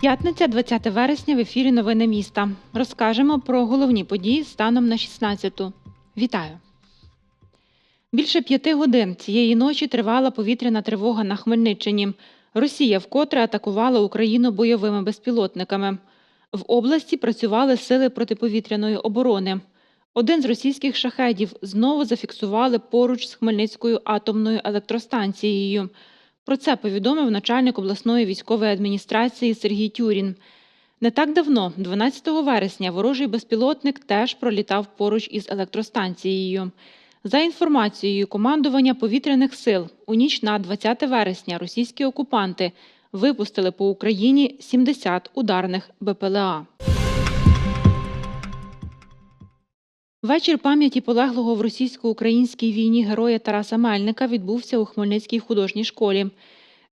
П'ятниця, 20 вересня, в ефірі Новини міста. Розкажемо про головні події станом на 16-ту. Вітаю! Більше п'яти годин цієї ночі тривала повітряна тривога на Хмельниччині. Росія вкотре атакувала Україну бойовими безпілотниками. В області працювали сили протиповітряної оборони. Один з російських шахедів знову зафіксували поруч з Хмельницькою атомною електростанцією. Про це повідомив начальник обласної військової адміністрації Сергій Тюрін. Не так давно, 12 вересня, ворожий безпілотник теж пролітав поруч із електростанцією. За інформацією командування повітряних сил, у ніч на 20 вересня російські окупанти випустили по Україні 70 ударних БПЛА. Вечір пам'яті полеглого в російсько-українській війні героя Тараса Мельника відбувся у Хмельницькій художній школі.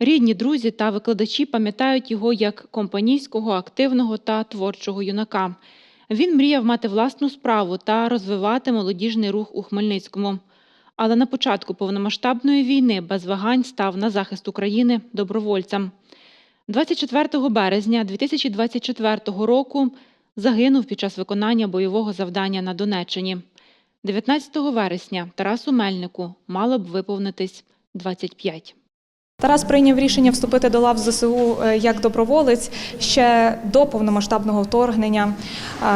Рідні, друзі та викладачі пам'ятають його як компанійського, активного та творчого юнака. Він мріяв мати власну справу та розвивати молодіжний рух у Хмельницькому. Але на початку повномасштабної війни без вагань став на захист України добровольцем. 24 березня 2024 року загинув під час виконання бойового завдання на Донеччині. 19 вересня Тарасу Мельнику мало б виповнитись 25. Тарас прийняв рішення вступити до лав ЗСУ е, як доброволець ще до повномасштабного вторгнення.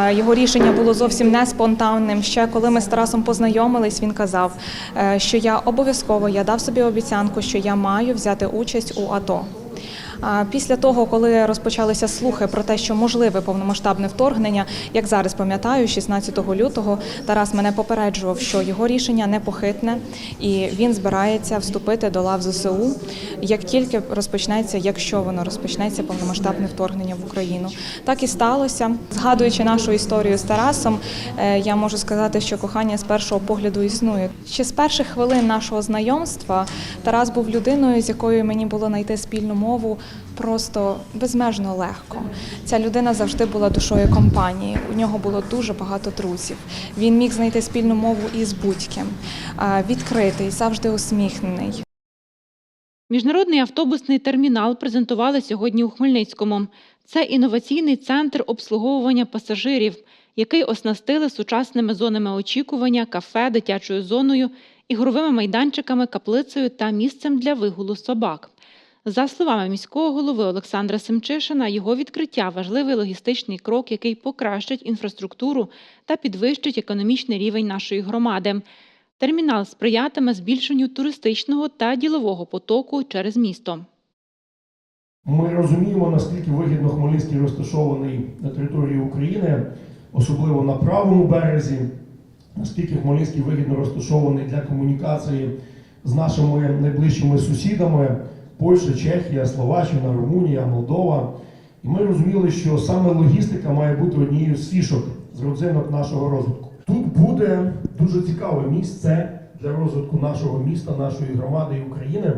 Е, Його рішення було зовсім не спонтанним. Ще коли ми з Тарасом познайомились, він казав, е, що я обов'язково я дав собі обіцянку, що я маю взяти участь у АТО. Після того, коли розпочалися слухи про те, що можливе повномасштабне вторгнення, як зараз пам'ятаю, 16 лютого Тарас мене попереджував, що його рішення непохитне і він збирається вступити до лав ЗСУ, як тільки розпочнеться, якщо воно розпочнеться повномасштабне вторгнення в Україну. Так і сталося. Згадуючи нашу історію з Тарасом, е, я можу сказати, що кохання з першого погляду існує. Ще з перших хвилин нашого знайомства Тарас був людиною, з якою мені було знайти спільну мову просто безмежно легко. Ця людина завжди була душою компанії. У нього було дуже багато друзів. Він міг знайти спільну мову із будь-ким. Відкритий, завжди усміхнений. Міжнародний автобусний термінал презентували сьогодні у Хмельницькому. Це інноваційний центр обслуговування пасажирів, який оснастили сучасними зонами очікування, кафе, дитячою зоною, ігровими майданчиками, каплицею та місцем для вигулу собак. За словами міського голови Олександра Семчишина, його відкриття важливий логістичний крок, який покращить інфраструктуру та підвищить економічний рівень нашої громади. Термінал сприятиме збільшенню туристичного та ділового потоку через місто. Ми розуміємо, наскільки вигідно Хмельницький розташований на території України, особливо на правому березі, наскільки Хмельницький вигідно розташований для комунікації з нашими найближчими сусідами Польща, Чехія, Словаччина, Румунія, Молдова. І ми розуміли, що саме логістика має бути однією з фішок, з родзинок нашого розвитку. Тут буде дуже цікаве місце для розвитку нашого міста, нашої громади і України,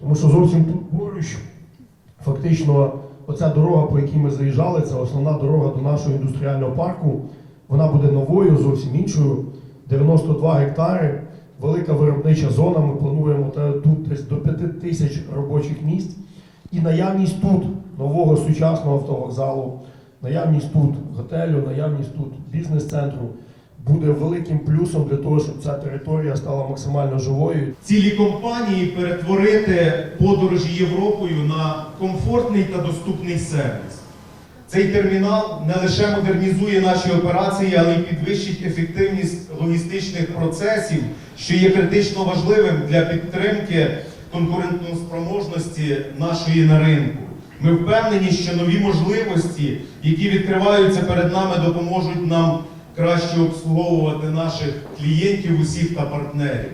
тому що зовсім тут поруч Фактично, оця дорога, по якій ми заїжджали, це основна дорога до нашого індустріального парку. Вона буде новою, зовсім іншою. 92 гектари, велика виробнича зона. Ми плануємо тут десь до 5 тисяч робочих місць. І наявність тут нового сучасного автовокзалу, наявність тут готелю, наявність тут бізнес-центру буде великим плюсом для того, щоб ця територія стала максимально живою цілі компанії перетворити подорожі Європою на комфортний та доступний сервіс. Цей термінал не лише модернізує наші операції, але й підвищить ефективність логістичних процесів, що є критично важливим для підтримки конкурентоспроможності нашої на ринку. Ми впевнені, що нові можливості, які відкриваються перед нами, допоможуть нам краще обслуговувати наших клієнтів усіх та партнерів.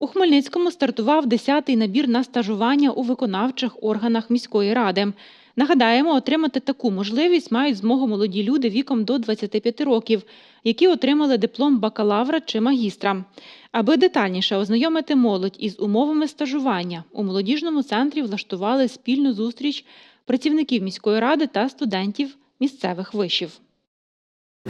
У Хмельницькому стартував 10-й набір на стажування у виконавчих органах міської ради. Нагадаємо, отримати таку можливість мають змогу молоді люди віком до 25 років, які отримали диплом бакалавра чи магістра. Аби детальніше ознайомити молодь із умовами стажування, у молодіжному центрі влаштували спільну зустріч працівників міської ради та студентів місцевих вишів.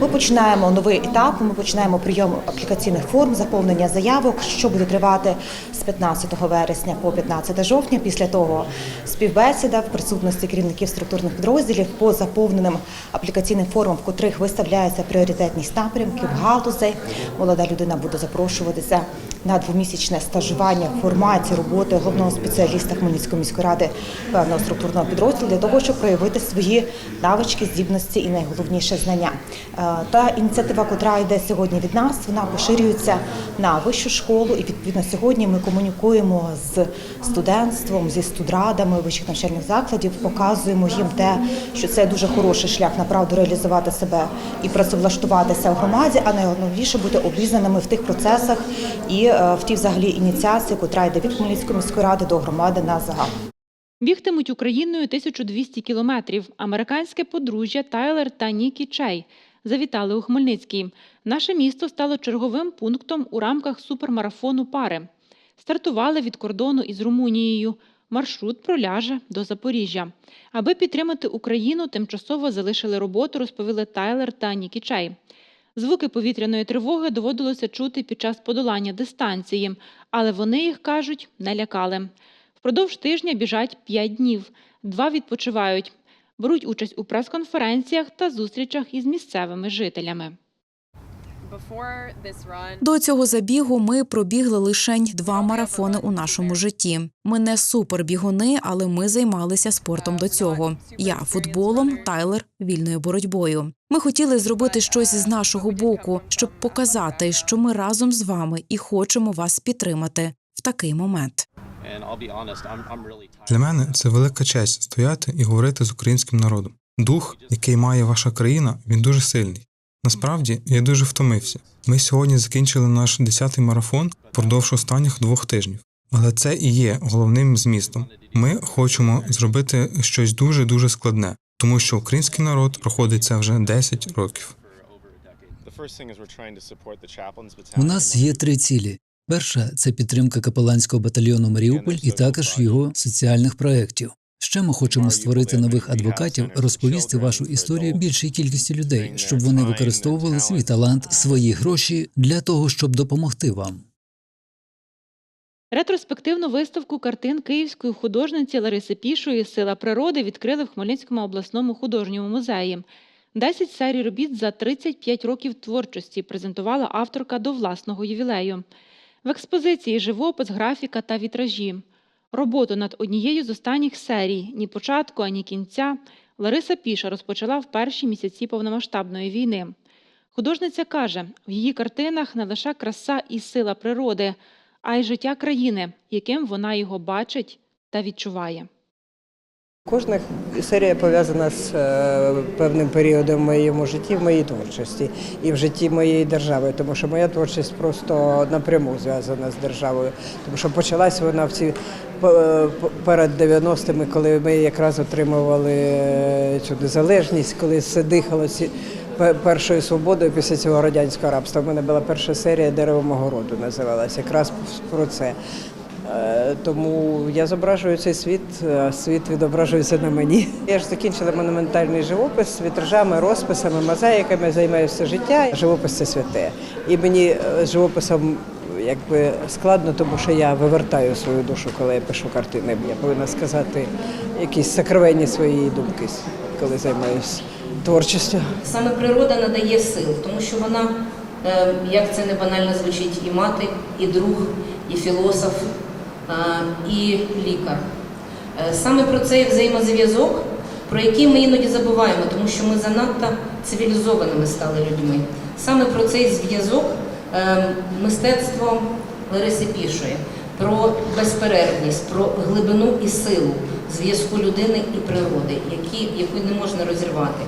Ми починаємо новий етап. Ми починаємо прийом аплікаційних форм, заповнення заявок, що буде тривати з 15 вересня по 15 жовтня. Після того співбесіда в присутності керівників структурних підрозділів по заповненим аплікаційним формам, в котрих виставляється пріоритетність напрямків, галузей. Молода людина буде запрошуватися на двомісячне стажування в форматі роботи головного спеціаліста Хмельницької міської ради певного структурного підрозділу для того, щоб проявити свої навички, здібності і найголовніше знання. Та ініціатива, котра йде сьогодні від нас, вона поширюється на вищу школу, і відповідно сьогодні ми комунікуємо з студентством, зі студрадами вищих навчальних закладів, показуємо їм те, що це дуже хороший шлях направду реалізувати себе і працевлаштуватися в громаді, а найголовніше бути обізнаними в тих процесах і е, в тій взагалі ініціації, котра йде від Хмельницької міської ради до громади на загал. Бігтимуть Україною 1200 кілометрів. Американське подружжя Тайлер та Нікі Чей завітали у Хмельницький. Наше місто стало черговим пунктом у рамках супермарафону пари. Стартували від кордону із Румунією. Маршрут проляже до Запоріжжя. Аби підтримати Україну, тимчасово залишили роботу, розповіли Тайлер та Нікі Чей. Звуки повітряної тривоги доводилося чути під час подолання дистанції, але вони їх кажуть не лякали. Впродовж тижня біжать 5 днів, два відпочивають, беруть участь у прес-конференціях та зустрічах із місцевими жителями. До цього забігу ми пробігли лише два марафони у нашому житті. Ми не супербігуни, але ми займалися спортом до цього. Я футболом, Тайлер вільною боротьбою. Ми хотіли зробити щось з нашого боку, щоб показати, що ми разом з вами і хочемо вас підтримати в такий момент. Для мене це велика честь стояти і говорити з українським народом. Дух, який має ваша країна, він дуже сильний. Насправді я дуже втомився. Ми сьогодні закінчили наш 10-й марафон впродовж останніх двох тижнів. Але це і є головним змістом. Ми хочемо зробити щось дуже дуже складне, тому що український народ проходить це вже 10 років. У нас є три цілі. Перша це підтримка капеланського батальйону Маріуполь і також його соціальних проєктів. Ще ми хочемо створити нових адвокатів, розповісти вашу історію більшій кількості людей, щоб вони використовували свій талант, свої гроші для того, щоб допомогти вам. Ретроспективну виставку картин київської художниці Лариси Пішої Сила природи відкрили в Хмельницькому обласному художньому музеї. 10 серій робіт за 35 років творчості презентувала авторка до власного ювілею. В експозиції живопис, графіка та вітражі. Роботу над однією з останніх серій ні початку, ані кінця Лариса Піша розпочала в перші місяці повномасштабної війни. Художниця каже, в її картинах не лише краса і сила природи, а й життя країни, яким вона його бачить та відчуває. Кожна серія пов'язана з е, певним періодом в моєму житті, в моїй творчості і в житті моєї держави, тому що моя творчість просто напряму зв'язана з державою. Тому що почалась вона в ці е, перед 90-ми, коли ми якраз отримували е, цю незалежність, коли все дихало першою свободою після цього радянського рабства. У мене була перша серія Дерево мого роду називалася, якраз про це. Е, Тому я зображую цей світ, а світ відображується на мені. Я ж закінчила монументальний живопис вітражами, розписами, мозаїками, займаюся життя. Живопис це святе. І мені е, з живописом якби складно, тому що я вивертаю свою душу, коли я пишу картини. Я повинна сказати якісь сокровенні свої думки, коли займаюся творчістю. Саме природа надає сил, тому що вона, е, як це не банально звучить, і мати, і друг, і філософ, е, і лікар. Е, Саме про цей взаємозв'язок, про який ми іноді забуваємо, тому що ми занадто цивілізованими стали людьми. Саме про цей зв'язок е, мистецтво Лариси Пішої, про безперервність, про глибину і силу зв'язку людини і природи, які, яку не можна розірвати.